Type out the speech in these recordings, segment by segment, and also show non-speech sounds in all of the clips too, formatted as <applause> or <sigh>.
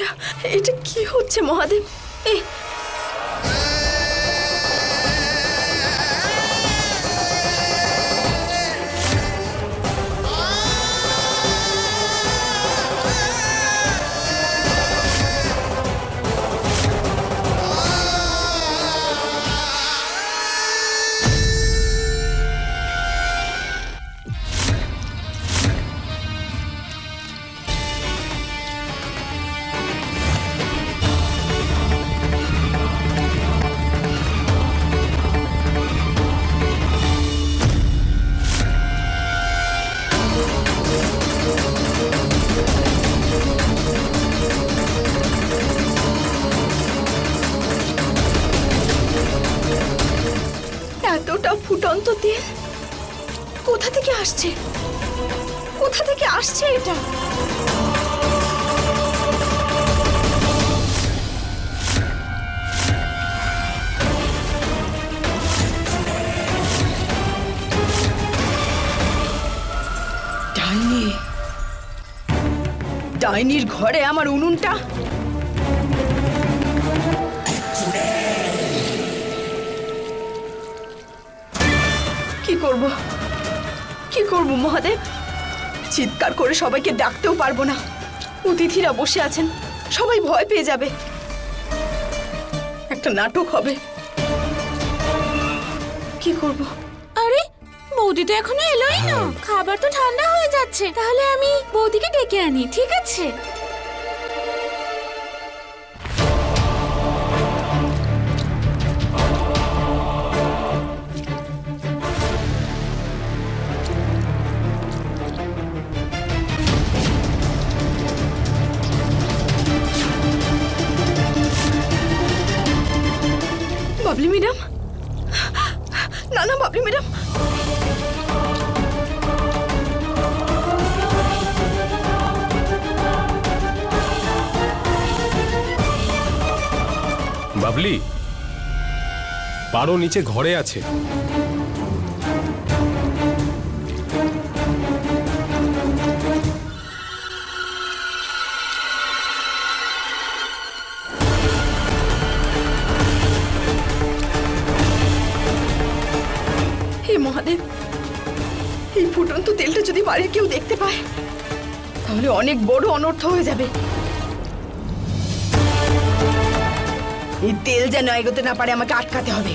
এটা এটা কি হচ্ছে মহাদেব? এ ডাইনির ঘরে আমার উনুনটা? কি করব? কি করব, মহাদেব? চিৎকার করে সবাইকে ডাকতেও পারব না। অতিথিরা বসে আছেন, সবাই ভয় পেয়ে যাবে। একটা নাটক হবে। কি করব? বৌদি তো এখনও এলোই না। খাবার তো ঠান্ডা হয়ে যাচ্ছে। তাহলে আমি বৌদিকে ডেকে আনি ঠিক আছে? পারো নিচে ঘরে আছে। হে মহাদেব, এই ফুটন্ত তেলটা যদি বাড়ির কেউ দেখতে পায়, তাহলে অনেক বড় অনর্থ হয়ে যাবে। এই তেল যেন এগোতে না পারে, আমাকে আটকাতে হবে।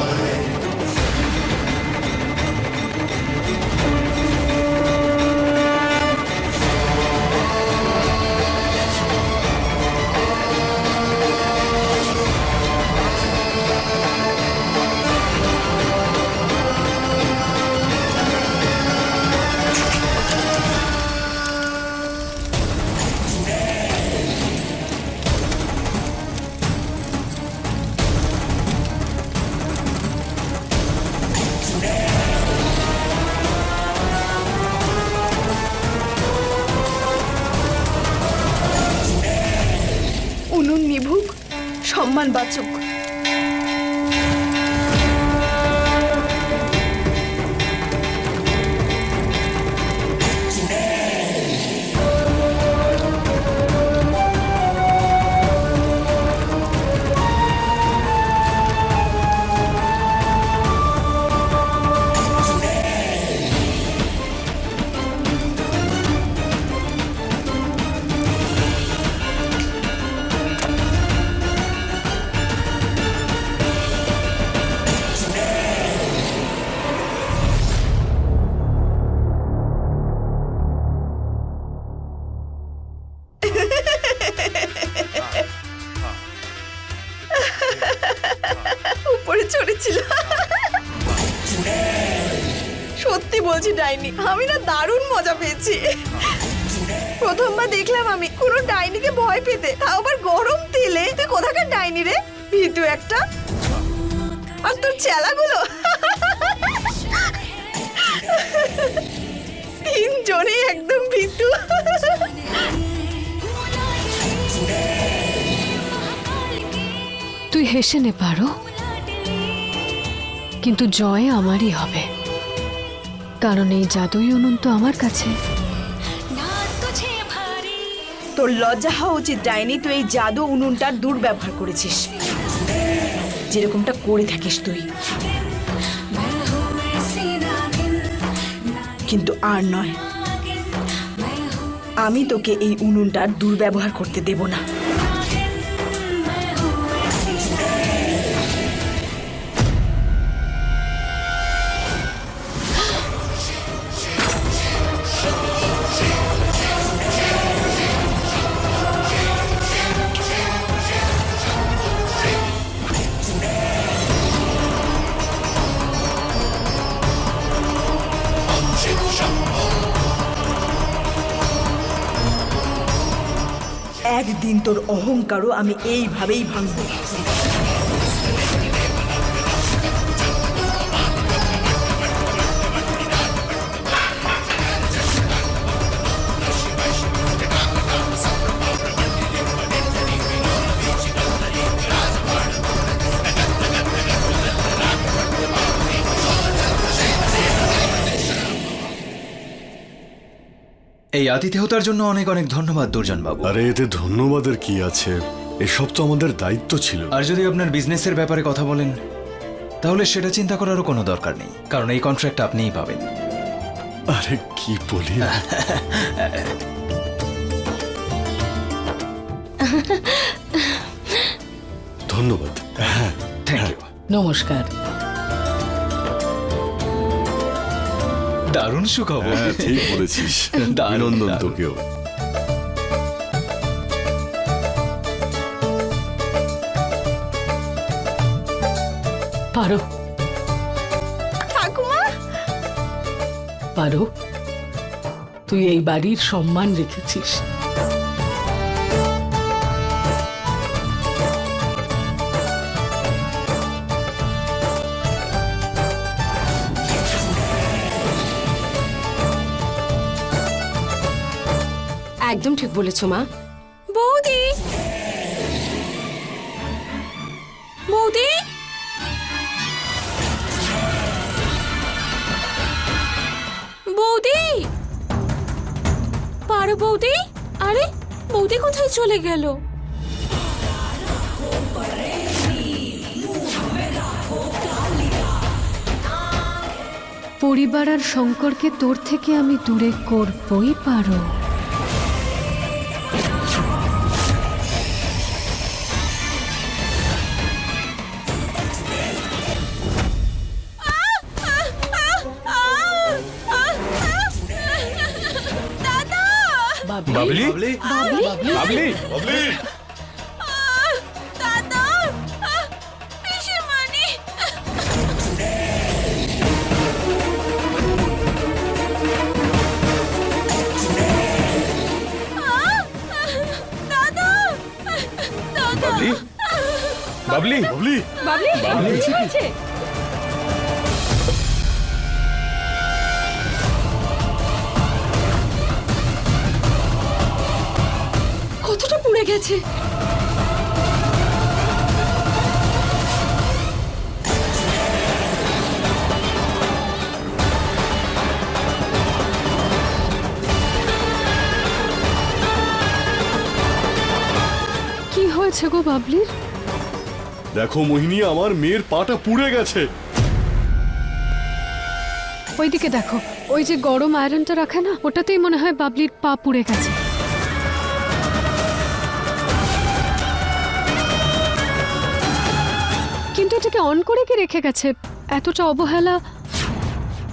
সম্মান উপরে চড়েছিল সত্যি বলছি, ডাইনি, আমি না দারুণ মজা পেয়েছি। প্রথমবার দেখলাম আমি, কোনো ডাইনিকে ভয় পেতে। তাও আবার গরম তেলে। তুই কোথাকার ডাইনি রে? ভিতু একটা। আর তোর চেলাগুলো? তিনজনে একদম ভিতু। তুই হেসে নে পারো। কিন্তু জয় আমারই হবে। কারণ এই জাদুই অনন্ত আমার কাছে। তোর লজ্জা হওয়া উচিত, ডাইনি, তুই এই জাদু উনুনটার দুর্ব্যবহার করেছিস। যেরকমটা করে থাকিস তুই। কিন্তু আর নয়, আমি তোকে এই উনুনটার দুর্ব্যবহার করতে দেব না। একদিন তোর অহংকারও আমি এইভাবেই ভাঙবো। এই আতিথেয়তার জন্য অনেক অনেক ধন্যবাদ দুর্জন বাবু। আরে এতে ধন্যবাদের কি আছে? এসব তো আমাদের দায়িত্ব ছিল। আর যদি আপনার বিজনেসের ব্যাপারে কথা বলেন তাহলে সেটা চিন্তা করারও কোনো দরকার নেই কারণ এই কন্ট্রাক্ট আপনিই পাবেন। আরে কি বলি? <laughs> ধন্যবাদ। হ্যাঁ। থ্যাংক ইউ নমস্কার। দারুণ সুখবর। হ্যাঁ ঠিক বলেছিস। <laughs> দারুণ, অভিনন্দন দারুণ। তোকেও পারো। ঠাকুমা? পারো। তুই এই বাড়ির সম্মান রেখেছিস। একদম ঠিক বলেছ মা। বৌদি! বৌদি! বৌদি! পারো বৌদি? আরে বৌদি কোথায় চলে গেল? পরিবার আর শঙ্করকে তোর থেকে আমি দূরে করবই পারো। বাবলি? বাবলি? দাদা পিসিমণি। দাদা দাদা। বাবলি? বাবলি? বাবলি? বাবলি পুড়ে গেছে। কি হয়েছে গো বাবলির? দেখো মোহিনী আমার মেয়ের পাটা পুড়ে গেছে। ওইদিকে দেখো ওই যে গরম আয়রনটা রাখে না ওটাতেই মনে হয় বাবলির পা পুড়ে গেছে। এটাকে অন করে কি রেখে গেছে? এতটা অবহেলা।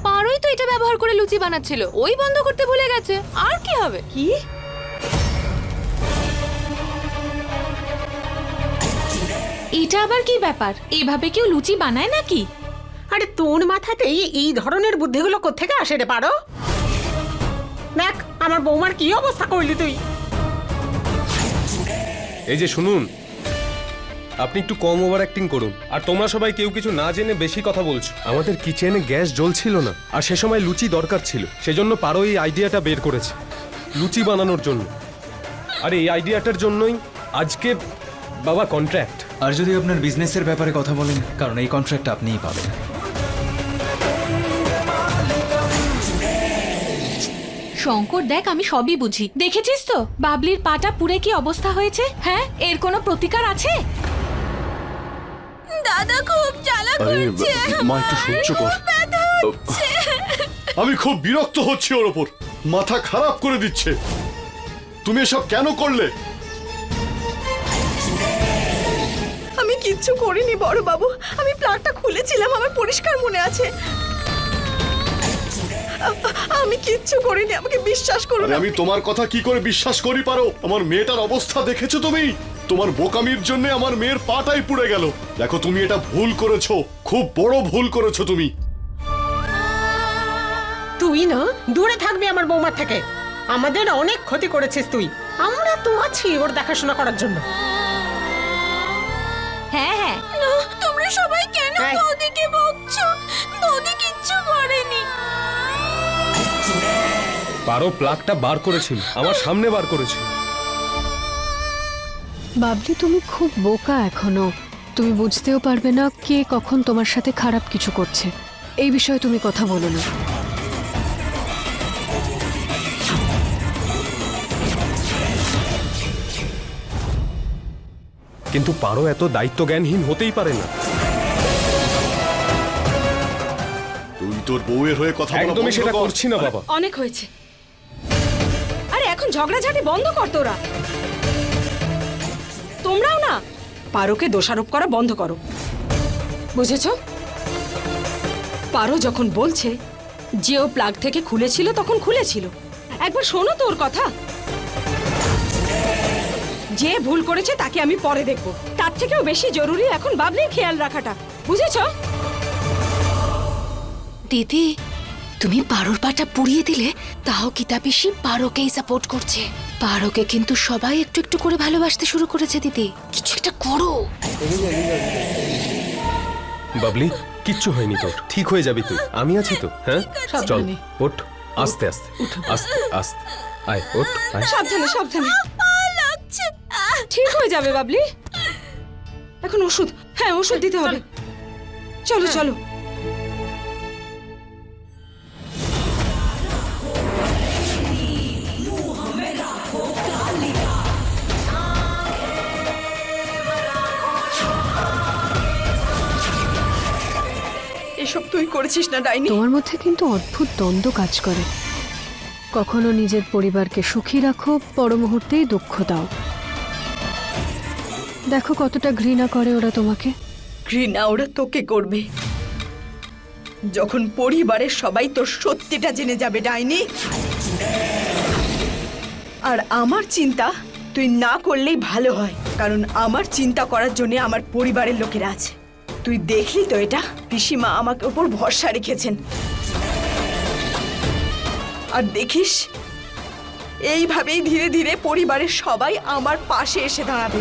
পারোই তো এটা ব্যবহার করে লুচি বানাচ্ছিল। ওই বন্ধ করতে ভুলে গেছে। আর কি হবে? কি? এটা আবার কি ব্যাপার? এভাবে কেউ লুচি বানায় নাকি? আরে তোর মাথাতেই এই ধরনের বুদ্ধিগুলো কোত্থেকে আসে রে পারো? দেখ আমার বৌমার কি অবস্থা করলি তুই? এই যে শুনুন আপনি একটু কম ওভার অ্যাক্টিং করুন। আর তোমরা সবাই কেউ কিছু না জেনে বেশি কথা বলছো। আমাদের কিচেনে গ্যাস জ্বলছিল না আর সে সময় লুচি দরকার ছিল। সেজন্য পারো এই আইডিয়াটা বের করেছে লুচি বানানোর জন্য। আর এই আইডিয়াটার জন্যই আজকে বাবা কন্ট্রাক্ট আর যদি আপনার বিজনেসের ব্যাপারে কথা বলেন কারণ এই কন্ট্রাক্ট আপনিই পাবেন। শঙ্কর দেখ আমি সবই বুঝি। দেখেছিস তো? বাবলির পাটা পুড়ে কি অবস্থা হয়েছে? হ্যাঁ? এর কোনো প্রতিকার আছে? দাদা খুব জ্বালা আরে মা একটু সহ্য কর। আমি খুব বিরক্ত হচ্ছি ওর ওপর। মাথা খারাপ করে দিচ্ছে। তুমি এসব কেন করলে? আমি কিচ্ছু করিনি বড় বাবু আমি প্লাগটা খুলেছিলাম আমার পরিষ্কার মনে আছে। আমি কিচ্ছু করিনি আমাকে বিশ্বাস করুন আরে আমি তোমার কথা কি করে বিশ্বাস করি পারো? আমার মেয়েটার অবস্থা দেখেছ তুমি? তোমার বোকামির জন্য আমার মেয়ের পাটাই পুড়ে গেল। দেখো তুমি এটা ভুল করেছ। খুব বড় ভুল করেছ তুমি। তুই না দূরে থাকবি আমার বৌমার থেকে। আমাদের অনেক ক্ষতি করেছিস তুই। আমরা তো আছি ওর দেখাশোনা করার জন্য। হ্যাঁ হ্যাঁ। তোমরা সবাই কেন। বৌদিকে বকছো? পারো প্লাগটা বার করেছিল আমার সামনে বার করেছিল। বাবলি তুমি খুব বোকা এখনও। তুমি বুঝতেও পারবে না কে কখন তোমার সাথে খারাপ কিছু করছে। এই বিষয়ে তুমি কথা বলো না। কিন্তু পারো এত দায়িত্ব জ্ঞানহীন হতেই পারে না। তুই তোর বউয়ের হয়ে কথা বলা একদমই সেটা কর। করছি না বাবা। অনেক হয়েছে। এখন ঝগড়াঝাটি বন্ধ কর তোরা। তোমরাও না পারোকে দোষারোপ করা বন্ধ করো। বুঝেছ? পারো যখন বলছে, যে ও প্লাগ থেকে খুলেছিল তখন খুলেছিল। একবার শোনো তোর কথা। যে ভুল করেছে তাকে আমি পরে দেখব। তার থেকেও বেশি জরুরি এখন বাবলির খেয়াল রাখাটা। বুঝেছ? দিদি তুমি পারোর পাটা পুড়িয়ে দিলে তাও কিতা পিসি পারোকেই সাপোর্ট করছে। পারোকে কিন্তু সবাই একটু একটু করে ভালোবাসতে শুরু করেছে দিদি। কিছু একটা করো। বাবলি কিচ্ছু হয়নি তোর। ঠিক হয়ে যাবি তুই। আমি আছি তো হ্যাঁ? চল। ওঠ। আস্তে আস্তে। আস্তে আস্তে। আয় ওঠ আয়। সাবধানে সাবধানে। ঠিক হয়ে যাবে বাবলি। এখন ওষুধ। হ্যাঁ ওষুধ দিতে হবে। চলো চলো। এসব তুই করেছিস না ডাইনি? তোমার মধ্যে কিন্তু অদ্ভুত দ্বন্দ্ব কাজ করে। কখনো নিজের পরিবারকে সুখী রাখো পর মুহূর্তেই দুঃখ দাও। দেখো কতটা ঘৃণা করে ওরা তোমাকে। ঘৃণা ওরা তোকে করবে। যখন পরিবারের সবাই তোর সত্যিটা জেনে যাবে ডাইনি। আর আমার চিন্তা তুই না করলেই ভালো হয় কারণ আমার চিন্তা করার জন্য আমার পরিবারের লোকেরা আছে। তুই দেখলি তো এটা? পিসিমা আমাকে ওপর ভরসা রেখেছেন। আর দেখিস, এইভাবেই ধীরে ধীরে পরিবারের সবাই আমার পাশে এসে দাঁড়াবে।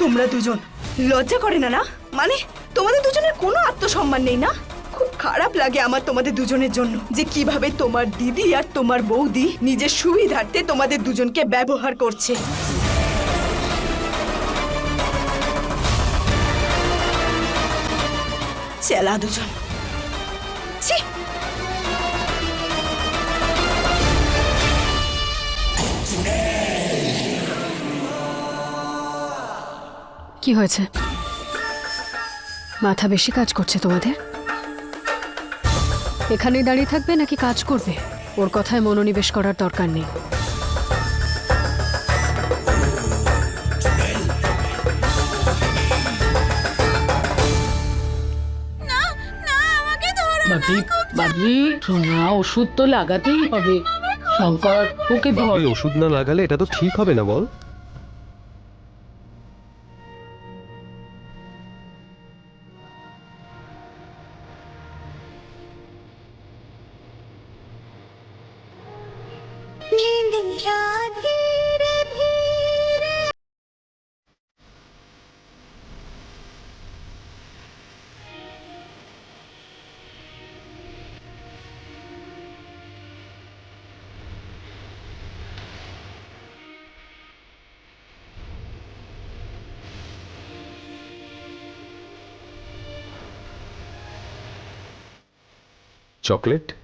তোমরা দুজন লজ্জা করে না না? মানে তোমাদের দুজনের কোনো আত্মসম্মান নেই, না? খারাপ লাগে আমার তোমাদের দুজনের জন্য। যে কীভাবে তোমার দিদি আর তোমার বৌদি নিজের সুবিধার্থে তোমাদের দুজনকে ব্যবহার করছে। চেলা দুজন। কি হয়েছে? মাথা বেশি কাজ করছে তোমাদের? এখানেই দাঁড়িয়ে থাকবে নাকি কাজ করবে? ওর কথায় মনোনিবেশ করার দরকার নেই। সোনা ওষুধ তো লাগাতেই হবে। শঙ্কর ওকে ধর। ওষুধ না লাগালে এটা তো ঠিক হবে না বল। chocolate?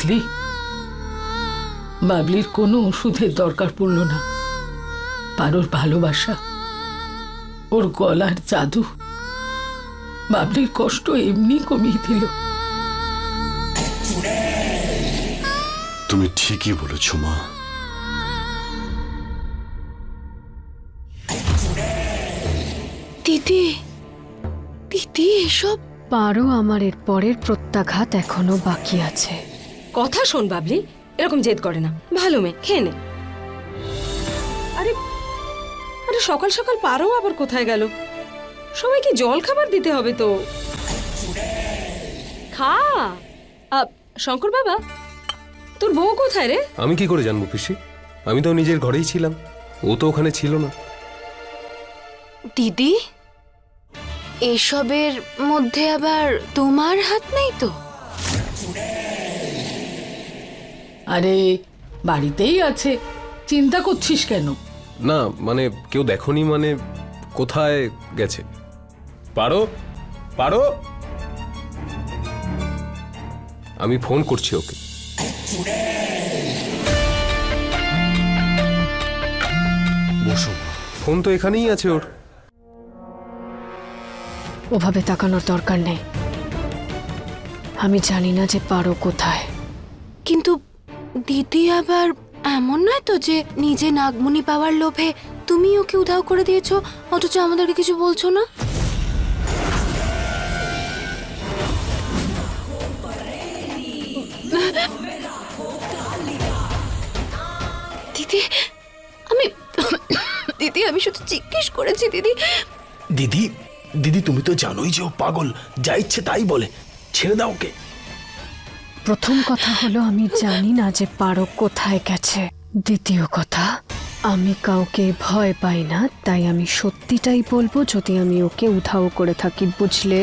দেখলি বাবলির কোনো ওষুধের দরকার পড়ল না। পারোর ভালোবাসা ওর গলার জাদু। বাবলির কষ্ট এমনি কমিয়ে দিল। তুমি ঠিকই বলেছ মা। দিদি দিদি এসব পারো আমার এর পরের প্রত্যাঘাত এখনও বাকি আছে। কথা শোন বাবলি এরকম জেদ করে না। ভালো মেয়ে খেয়ে নে। আরে আরে সকাল সকাল পারো আবার কোথায় গেল? সবাইকে জল খাবার দিতে হবে তো। খা। শঙ্কর বাবা তোর বউ কোথায় রে? আমি কি করে জানব পিসি? আমি তো নিজের ঘরেই ছিলাম। ও তো ওখানে ছিল না। দিদি এসবের মধ্যে আবার তোমার হাত নেই তো? আরে বাড়িতেই আছে। চিন্তা করছিস কেন? না মানে কেউ দেখনি মানে কোথায় গেছে? পারো? পারো? আমি ফোন করছি ওকে। বসো ফোন তো এখানেই আছে ওর। ওভাবে তাকানোর দরকার নেই। আমি জানি না যে পারো কোথায়। কিন্তু দিদি আবার এমন নয় তো যে নিজে নাগমণি পাওয়ার লোভে তুমি ওকে উধাও করে দিয়েছ? অথচ আমাদেরকে কিছু বলছো না? দিদি, আমি দিদি, আমি শুধু জিজ্ঞেস করেছি, দিদি। দিদি দিদি, তুমি তো জানোই যে ও পাগল। যা ইচ্ছে তাই বলে। ছেড়ে দাও ওকে। প্রথম কথা হলো, আমি জানি না যে পারো কোথায় গেছে। দ্বিতীয় কথা, আমি কাউকে ভয় পাই না, তাই আমি সত্যিটাই বলব, যদি আমি ওকে উধাও করে থাকি, বুঝলে?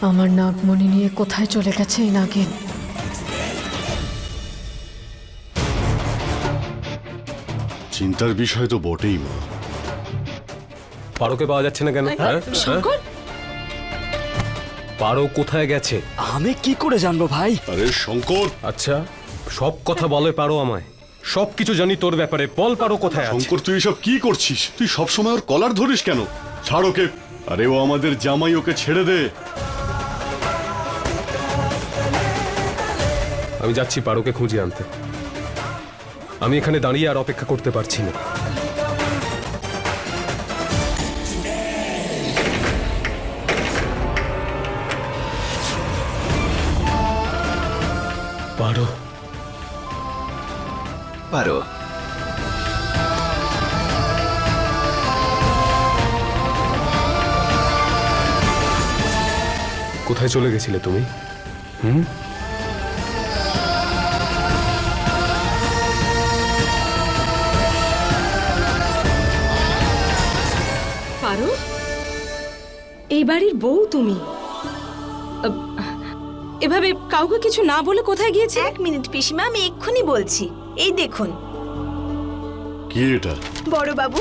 আমার নাগমণি নিয়ে কোথায় চলে গেছে এই নাগিন? চিন্তার বিষয় তো বটেই, মা। পারোকে পাওয়া যাচ্ছে না কেন? হ্যাঁ? হ্যাঁ? পারো কোথায় গেছে? আমি কি করে জানব ভাই? আরে শঙ্কর! আচ্ছা সব কথা বলে পারো আমায়। সব কিছু জানি তোর ব্যাপারে। বল পারো কোথায় আছে? শঙ্কর তুই এসব কি করছিস? তুই সবসময় ওর কলার ধরিস কেন? ছাড় ওকে। আরে ও আমাদের জামাই ওকে ছেড়ে দে। আমি যাচ্ছি পারোকে খুঁজে আনতে। আমি এখানে দাঁড়িয়ে আর অপেক্ষা করতে পারছি না। পারো। পারো। কোথায় চলে গেছিলে তুমি? হুম? পারো? এই বাড়ির বউ তুমি। এভাবে কাউকে কিছু না বলে কোথায় গিয়েছে? এক মিনিট পিসিমা আমি এক্ষুনি বলছি। এই দেখুন। কি এটা? বড় বাবু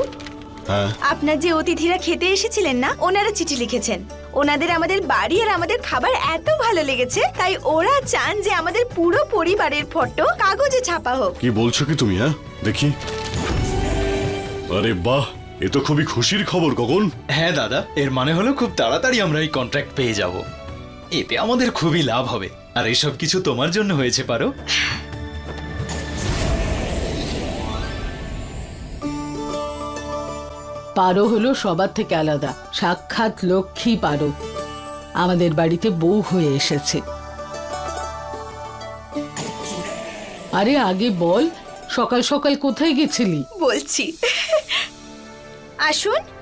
হ্যাঁ? আপনার যে অতিথিরা খেতে এসেছিলেন না ওনারা চিঠি লিখেছেন। ওনাদের আমাদের বাড়ি আর আমাদের খাবার এত ভালো লেগেছে তাই ওরা চান যে আমাদের পুরো পরিবারের ফটো কাগজে ছাপা হোক। কি বলছো কি তুমি হ্যাঁ? দেখি। আরে বাহ এ তো খুবই খুশির খবর গগন। হ্যাঁ দাদা এর মানে হলো খুব তাড়াতাড়ি আমরা এই কন্ট্রাক্ট পেয়ে যাব। এতে আমাদের খুবই লাভ হবে। আর এসব কিছু তোমার জন্য হয়েছে পারো? পারো হলো সবার থেকে আলাদা। সাক্ষাৎ লক্ষ্মী পারো। আমাদের বাড়িতে বউ হয়ে এসেছে। আরে আগে বল সকাল সকাল কোথায় গেছিলি? বলছি। আসুন।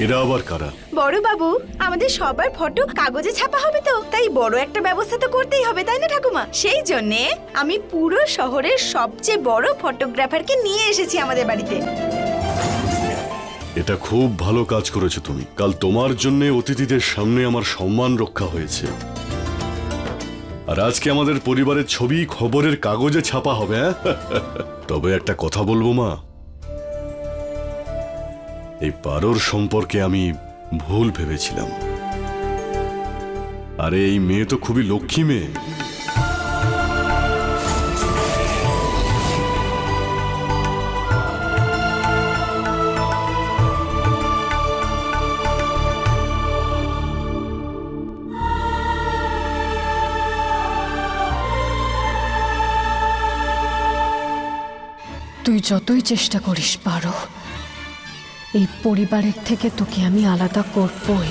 এরা আবার কারা? বড় বাবু আমাদের সবার ফটো কাগজে ছাপা হবে তো তাই বড় একটা ব্যবস্থা তো করতেই হবে তাই না ঠাকুমা? সেই জন্য আমি পুরো শহরের সবচেয়ে বড় ফটোগ্রাফারকে নিয়ে এসেছি আমাদের বাড়িতে। এটা খুব ভালো কাজ করেছ তুমি। কাল তোমার জন্য অতিথিদের সামনে আমার সম্মান রক্ষা হয়েছে। আর আজকে আমাদের পরিবারের ছবি খবরের কাগজে ছাপা হবে হ্যাঁ? <laughs> তবে একটা কথা বলব মা এই পারোর সম্পর্কে আমি ভুল ভেবেছিলাম। আরে, এই মেয়ে তো খুবই লক্ষ্মী মেয়ে। তুই যতই চেষ্টা করিস, পারো। এই পরিবারের থেকে তোকে আমি আলাদা করবই।